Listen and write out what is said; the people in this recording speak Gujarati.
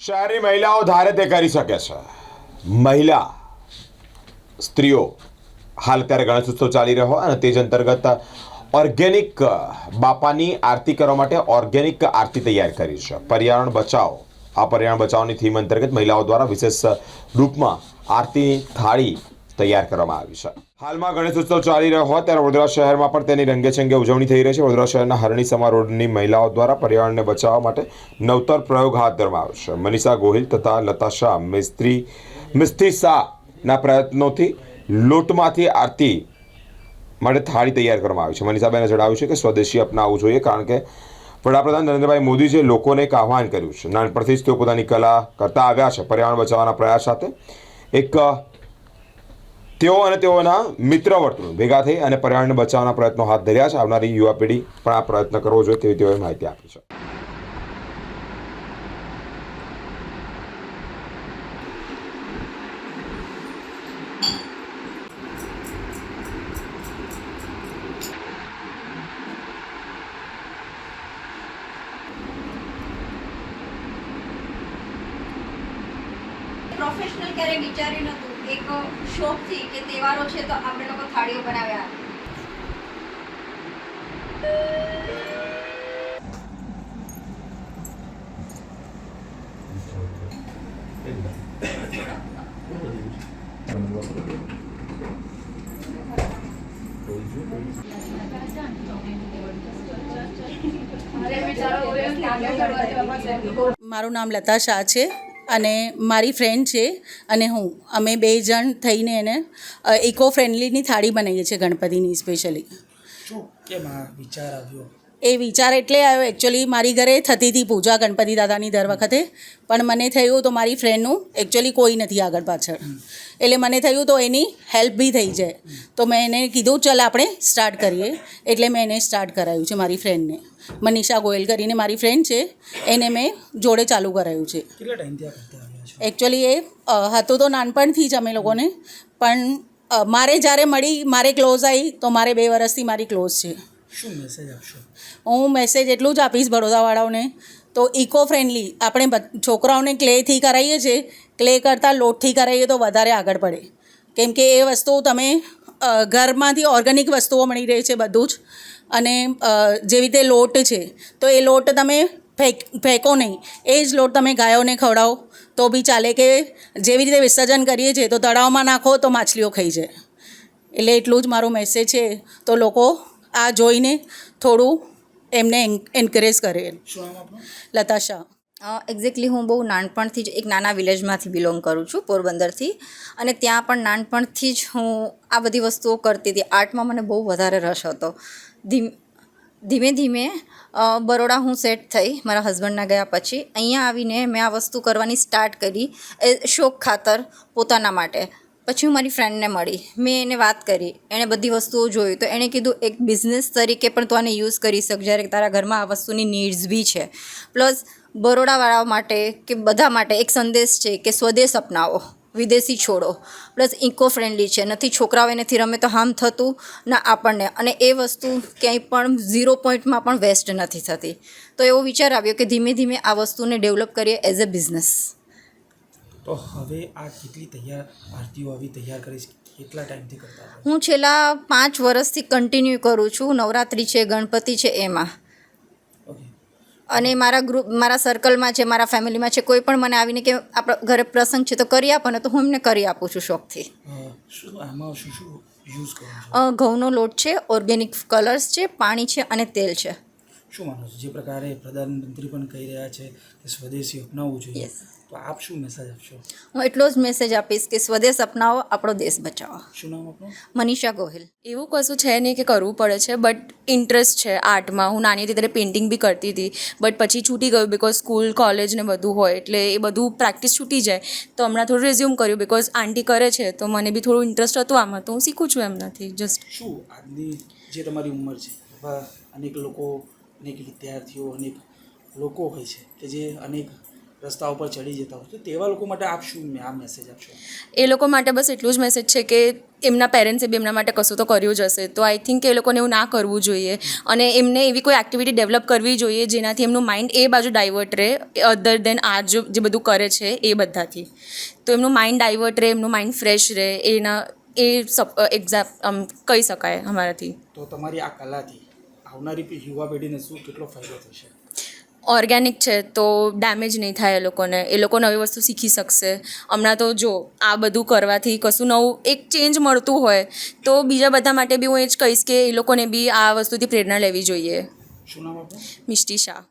શહેરની મહિલાઓ ધારે તે કરી શકે છે. મહિલા, સ્ત્રીઓ, હાલ અત્યારે ગણેશ ઉત્સવ ચાલી રહ્યો અને તે જ અંતર્ગત ઓર્ગેનિક બાપાની આરતી કરવા માટે ઓર્ગેનિક આરતી તૈયાર કરી છે. પર્યાવરણ બચાવો, આ પર્યાવરણ બચાવની થીમ અંતર્ગત મહિલાઓ દ્વારા વિશેષ રૂપમાં આરતી થાળી તૈયાર કરવામાં આવી છે. હાલમાં ગણેશ ઉત્સવ ચાલી રહ્યો હોય ત્યારે વડોદરા શહેરમાં પણ તેની રંગેચંગે ઉજવણી થઈ રહી છે. વડોદરા શહેરના હરણી સમા રોડની મહિલાઓ દ્વારા પર્યાવરણને બચાવવા માટે નવતર પ્રયોગ હાથ ધરવામાં આવ્યો છે. મનીષા ગોહિલ તથા લતા શાહ મિસ્ત્રી મિસ્ત્રી શાહના પ્રયત્નોથી લોટમાંથી આરતી માટે થાળી તૈયાર કરવામાં આવી છે. મનીષાબેને જણાવ્યું છે કે સ્વદેશી અપનાવવું જોઈએ કારણ કે વડાપ્રધાન નરેન્દ્રભાઈ મોદીજીએ લોકોને એક આહવાન કર્યું છે. નાનપણથી જ તેઓ પોતાની કલા કરતા આવ્યા છે. પર્યાવરણ બચાવવાના પ્રયાસ સાથે એક તેઓ અને તેઓના મિત્ર વર્તુળ ભેગા થઈ અને પર્યાવરણને બચાવવાના પ્રયત્નો હાથ ધર્યા છે. આવનારી યુવા પેઢી પણ આ પ્રયત્ન કરવો જોઈએ તેવી તેઓએ માહિતી આપી છે. પ્રોફેશનલ ક્યારેય વિચાર્યું નહોતું? એક શોખથી કે તહેવારો છે તો આપણે લોકો થાળીઓ બનાવ્યા. મારું નામ લતા શાહ છે. અને મારી ફ્રેન્ડ છે અને હું, અમે બે જણ થઈને એને ઇકો ફ્રેન્ડલીની થાળી બનાવીએ છીએ ગણપતિની સ્પેશિયલી શું કેમ વિચાર આવ્યો? એ વિચાર એટલે આવ્યો. એકચ્યુઅલી મારી ઘરે થતી હતી પૂજા ગણપતિ દાદાની દર વખતે. પણ મને થયું તો મારી ફ્રેન્ડનું એકચ્યુઅલી કોઈ નથી આગળ પાછળ. એટલે મને થયું તો એની હેલ્પ બી થઈ જાય. તો મેં એને કીધું ચલ આપણે સ્ટાર્ટ કરીએ. એટલે મેં એને સ્ટાર્ટ કરાવ્યું છે મારી ફ્રેન્ડને મનીષા ગોયલ કરીને મારી ફ્રેન્ડ છે. એને મેં જોડે ચાલુ કરાયું છે. એકચ્યુઅલી એ હતું તો નાનપણથી જ અમે લોકોને. પણ મારે જ્યારે મળી મારે ક્લોઝ આવી તો મારે બે વર્ષથી મારી ક્લોઝ છે. શું મેસેજ આપશો? હું મેસેજ એટલું જ આપીશ બરોડાવાળાઓને તો ઇકો ફ્રેન્ડલી આપણે છોકરાઓને ક્લેથી કરાવીએ છીએ ક્લે કરતાં લોટથી કરાવીએ તો વધારે આગળ પડે. કેમ કે એ વસ્તુ તમે ઘરમાંથી ઓર્ગેનિક વસ્તુઓ મળી રહી છે બધું જ. અને જેવી રીતે લોટ છે, તો એ લોટ તમે ફેંક, ફેંકો નહીં. એ જ લોટ તમે ગાયોને ખવડાવો. તો બી ચાલે કે જેવી રીતે વિસર્જન કરીએ છીએ, તો તળાવમાં નાખો તો માછલીઓ ખાઈ જાય. એટલે એટલું જ મારો મેસેજ છે. તો લોકો આ જોઈને થોડું એમને એન્કરેજ કરે. લતા શાહ. એક્ઝેક્ટલી હું બહુ નાનપણથી જ એક નાના વિલેજમાંથી બિલોંગ કરું છું પોરબંદરથી. અને ત્યાં પણ નાનપણથી જ હું આ બધી વસ્તુઓ કરતી હતી. આર્ટમાં મને બહુ વધારે રસ હતો. ધીમ ધીમે ધીમે બરોડા હું સેટ થઈ મારા હસબન્ડના ગયા પછી. અહીંયા આવીને મેં આ વસ્તુ કરવાની સ્ટાર્ટ કરી એ શોખ ખાતર પોતાના માટે. પછી હું મારી ફ્રેન્ડને મળી. મેં એને વાત કરી. એણે બધી વસ્તુઓ જોઈ. તો એણે કીધું, એક બિઝનેસ તરીકે પણ તું આને યુઝ કરી શક જ્યારે તારા ઘરમાં આ વસ્તુની નીડ્સ બી છે. પ્લસ બરોડાવાળાઓ માટે કે બધા માટે એક સંદેશ છે કે સ્વદેશ અપનાવો. વિદેશી છોડો. પ્લસ ઇકો ફ્રેન્ડલી છે. નથી છોકરાઓ એનાથી રમે તો હાર્મ થતું ના આપણને. અને એ વસ્તુ ક્યાંય પણ ઝીરો પોઈન્ટમાં પણ વેસ્ટ નથી થતી. તો એવો વિચાર આવ્યો કે ધીમે ધીમે આ વસ્તુને ડેવલપ કરીએ એઝ અ બિઝનેસ તો હવે આ કેટલી તૈયાર આરતીઓ આવી તૈયાર કરી છે કેટલા ટાઈમથી કરતા હું છેલ્લા પાંચ વર્ષથી કન્ટિન્યુ કરું છું. નવરાત્રિ છે ગણપતિ છે એમાં. અને મારા ગ્રુપ મારા સર્કલમાં છે મારા ફેમિલીમાં છે કોઈ પણ મને આવીને કે આપણા ઘરે પ્રસંગ છે તો કરી આપો ને તો હું એમને કરી આપું છું શોખથી. ઘઉંનો લોટ છે ઓર્ગેનિક કલર્સ છે પાણી છે અને તેલ છે. શું માનો છો? જે પ્રકારે પ્રધાનમંત્રી પણ કહી રહ્યા છે કે સ્વદેશી અપનાવવું જોઈએ. તો આપ શું મેસેજ આપશો? હું એટલો જ મેસેજ આપીશ કે સ્વદેશ અપનાવો આપણો દેશ બચાવો. શું નામ આપણું મનીષા ગોહિલ. એવું કશું છે નહીં કે કરવું પડે છે બટ ઇન્ટરેસ્ટ છે આર્ટમાં. હું નાની હતી ત્યારે પેઇન્ટિંગ બી કરતી હતી બટ પછી છૂટી ગયું બિકોઝ સ્કૂલ કોલેજ ને બધું હોય એટલે એ બધું પ્રેક્ટિસ છૂટી જાય. તો હમણાં થોડું રિઝ્યુમ કર્યું બિકોઝ આંટી કરે છે તો મને બી થોડું ઇન્ટરેસ્ટ હતું આમાં તો હું શીખું છું એમનાથી જસ્ટ શું આજની જે તમારી ઉંમર છે અનેક લોકો અનેક વિદ્યાર્થીઓ અનેક લોકો હોય છે કે જે અનેક રસ્તા ઉપર ચડી જતા હોય તો તેવા લોકો માટે આપ શું આ મેસેજ આપશો? એ લોકો માટે બસ એટલું જ મેસેજ છે કે એમના પેરેન્ટ્સે બી એમના માટે કશું તો કર્યું જ હશે. તો આઈ થિંક એ લોકોને એવું ના કરવું જોઈએ અને એમને એવી કોઈ એક્ટિવિટી ડેવલપ કરવી જોઈએ જેનાથી એમનું માઇન્ડ એ બાજુ ડાયવર્ટ રહે અધર દેન આ જો જે બધું કરે છે એ બધાથી. તો એમનું માઇન્ડ ડાયવર્ટ રહે એમનું માઇન્ડ ફ્રેશ રહે એના એ એક્ઝામ કહી શકાય અમારાથી. તો તમારી આ કલાથી આવનારી યુવા પેઢીને શું કેટલો ફાયદો થશે? ઓર્ગેનિક છે તો ડેમેજ નહીં થાય એ લોકોને. એ લોકો નવી વસ્તુ શીખી શકશે. હમણાં તો જો આ બધું કરવાથી કશું નવું એક ચેન્જ મળતું હોય તો બીજા બધા માટે બી હું એ જ કહીશ કે એ લોકોને બી આ વસ્તુથી પ્રેરણા લેવી જોઈએ. મિષ્ટી શાહ.